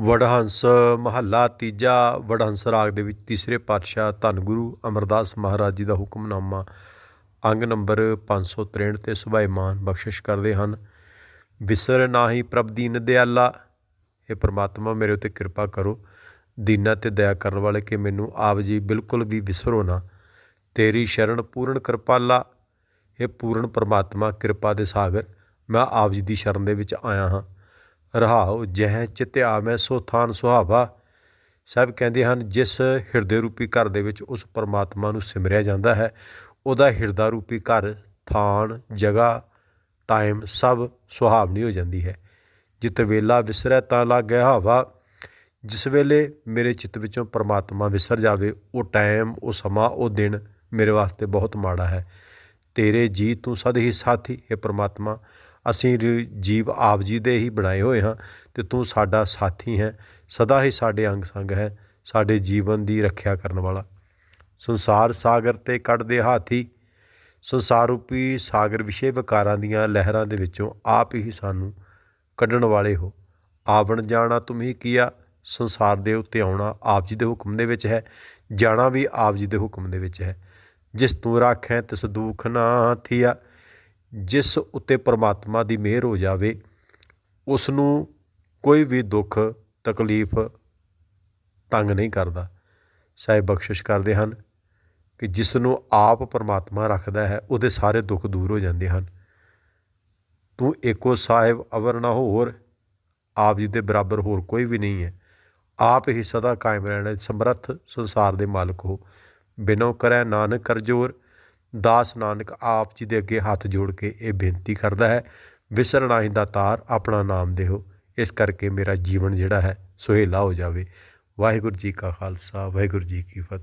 ਵਡਹੰਸ ਮਹੱਲਾ ਤੀਜਾ ਵਡਹੰਸ ਰਾਗ ਦੇ ਵਿੱਚ ਤੀਸਰੇ ਪਾਤਸ਼ਾਹ ਧੰਨ ਗੁਰੂ ਅਮਰਦਾਸ ਮਹਾਰਾਜ ਜੀ ਦਾ ਹੁਕਮਨਾਮਾ ਅੰਗ ਨੰਬਰ 563 ਤੇ ਸੁਭਾਈਮਾਨ ਬਖਸ਼ਿਸ਼ ਕਰਦੇ ਹਨ। ਵਿਸਰ ਨਾਹੀ ਪ੍ਰਭ ਦੀਨ ਦਿਆਲਾ ਇਹ ਪ੍ਰਮਾਤਮਾ ਮੇਰੇ ਉੱਤੇ ਕਿਰਪਾ ਕਰੋ। ਦੀਨਾ ਤੇ ਦਇਆ ਕਰਨ ਵਾਲੇ ਕਿ ਮੈਨੂੰ ਆਪ ਜੀ ਬਿਲਕੁਲ ਵੀ ਵਿਸਰੋ ਨਾ। ਤੇਰੀ ਸ਼ਰਨ ਪੂਰਨ ਕਿਰਪਾਲਾ ਇਹ ਪੂਰਨ ਪ੍ਰਮਾਤਮਾ ਕਿਰਪਾ ਦੇ ਸਾਗਰ, ਮੈਂ ਆਪ ਜੀ ਦੀ ਸ਼ਰਨ ਦੇ ਵਿੱਚ ਆਇਆ ਹਾਂ। ਰਹਾਉ, ਜਹ ਚਿਤਿਆ ਮੈਂ ਸੋ ਥਾਨ ਸੁਹਾਵਾ। ਸਭ ਕਹਿੰਦੇ ਹਨ, ਜਿਸ ਹਿਰਦੇ ਰੂਪੀ ਘਰ ਦੇ ਵਿੱਚ ਉਸ ਪਰਮਾਤਮਾ ਨੂੰ ਸਿਮਰਿਆ ਜਾਂਦਾ ਹੈ, ਉਹਦਾ ਹਿਰਦਾ ਰੂਪੀ ਘਰ, ਥਾਨ, ਜਗ੍ਹਾ, ਟਾਈਮ ਸਭ ਸੁਹਾਵਣੀ ਹੋ ਜਾਂਦੀ ਹੈ। ਜਿਤ ਵੇਲਾ ਵਿਸਰੈ ਤਾਂ ਲੱਗਿਆ ਹਵਾ। ਜਿਸ ਵੇਲੇ ਮੇਰੇ ਚਿੱਤ ਵਿੱਚੋਂ ਪਰਮਾਤਮਾ ਵਿਸਰ ਜਾਵੇ, ਉਹ ਟਾਈਮ, ਉਹ ਸਮਾਂ, ਉਹ ਦਿਨ ਮੇਰੇ ਵਾਸਤੇ ਬਹੁਤ ਮਾੜਾ ਹੈ। ਤੇਰੇ ਜੀ ਤੂੰ ਸਦ ਹੀ ਸਾਥੀ, ਹੈ ਪਰਮਾਤਮਾ ਅਸੀਂ ਰ- ਜੀਵ ਆਪ ਜੀ ਦੇ ਹੀ ਬਣਾਏ ਹੋਏ ਹਾਂ ਅਤੇ ਤੂੰ ਸਾਡਾ ਸਾਥੀ ਹੈ, ਸਦਾ ਹੀ ਸਾਡੇ ਅੰਗ ਸੰਗ ਹੈ, ਸਾਡੇ ਜੀਵਨ ਦੀ ਰੱਖਿਆ ਕਰਨ ਵਾਲਾ। ਸੰਸਾਰ ਸਾਗਰ ਤੇ ਕੱਢਦੇ ਹਾਥੀ, ਸੰਸਾਰ ਰੂਪੀ ਸਾਗਰ ਵਿਸ਼ੇ ਵਿਕਾਰਾਂ ਦੀਆਂ ਲਹਿਰਾਂ ਦੇ ਵਿੱਚੋਂ ਆਪ ਹੀ ਸਾਨੂੰ ਕੱਢਣ ਵਾਲੇ ਹੋ। ਆਵਣ ਜਾਣਾ ਤੁਮਹੀ ਕੀਆ, ਸੰਸਾਰ ਦੇ ਉੱਤੇ ਆਉਣਾ ਆਪ ਜੀ ਦੇ ਹੁਕਮ ਦੇ ਵਿੱਚ ਹੈ, ਜਾਣਾ ਵੀ ਆਪ ਜੀ ਦੇ ਹੁਕਮ ਦੇ ਵਿੱਚ ਹੈ। ਜਿਸ ਤੂੰ ਰਾਖੈ ਤਿਸ ਦੁਖ ਨਾ ਥੀਆ ਜਿਸ ਉੱਤੇ ਪਰਮਾਤਮਾ ਦੀ ਮਿਹਰ ਹੋ ਜਾਵੇ ਉਸ ਨੂੰ ਕੋਈ ਵੀ ਦੁੱਖ, ਤਕਲੀਫ ਤੰਗ ਨਹੀਂ ਕਰਦਾ। ਸਾਹਿਬ ਬਖਸ਼ਿਸ਼ ਕਰਦੇ ਹਨ ਕਿ ਜਿਸ ਨੂੰ ਆਪ ਪਰਮਾਤਮਾ ਰੱਖਦਾ ਹੈ, ਉਹਦੇ ਸਾਰੇ ਦੁੱਖ ਦੂਰ ਹੋ ਜਾਂਦੇ ਹਨ। ਤੂੰ ਏਕੋ ਸਾਹਿਬ, ਅਵਰ ਨਾ ਹੋਰ, ਆਪ ਜੀ ਦੇ ਬਰਾਬਰ ਹੋਰ ਕੋਈ ਵੀ ਨਹੀਂ ਹੈ। ਆਪ ਹੀ ਸਦਾ ਕਾਇਮ ਰਹਿਣਾ, ਸਮਰੱਥ ਸੰਸਾਰ ਦੇ ਮਾਲਕ ਹੋ। ਬਿਨੋ ਕਰੈ ਨਾਨਕ ਕਰਜੋਰ ਦਾਸ ਨਾਨਕ ਆਪ ਜੀ ਦੇ ਅੱਗੇ ਹੱਥ ਜੋੜ ਕੇ ਇਹ ਬੇਨਤੀ ਕਰਦਾ ਹੈ, ਵਿਸਰਣਾ ਦਾ ਤਾਰ ਆਪਣਾ ਨਾਮ ਦਿਓ ਇਸ ਕਰਕੇ ਮੇਰਾ ਜੀਵਨ ਜਿਹੜਾ ਹੈ ਸੁਹੇਲਾ ਹੋ ਜਾਵੇ। ਵਾਹਿਗੁਰੂ ਜੀ ਕਾ ਖਾਲਸਾ, ਵਾਹਿਗੁਰੂ ਜੀ ਕੀ ਫਤਿਹ।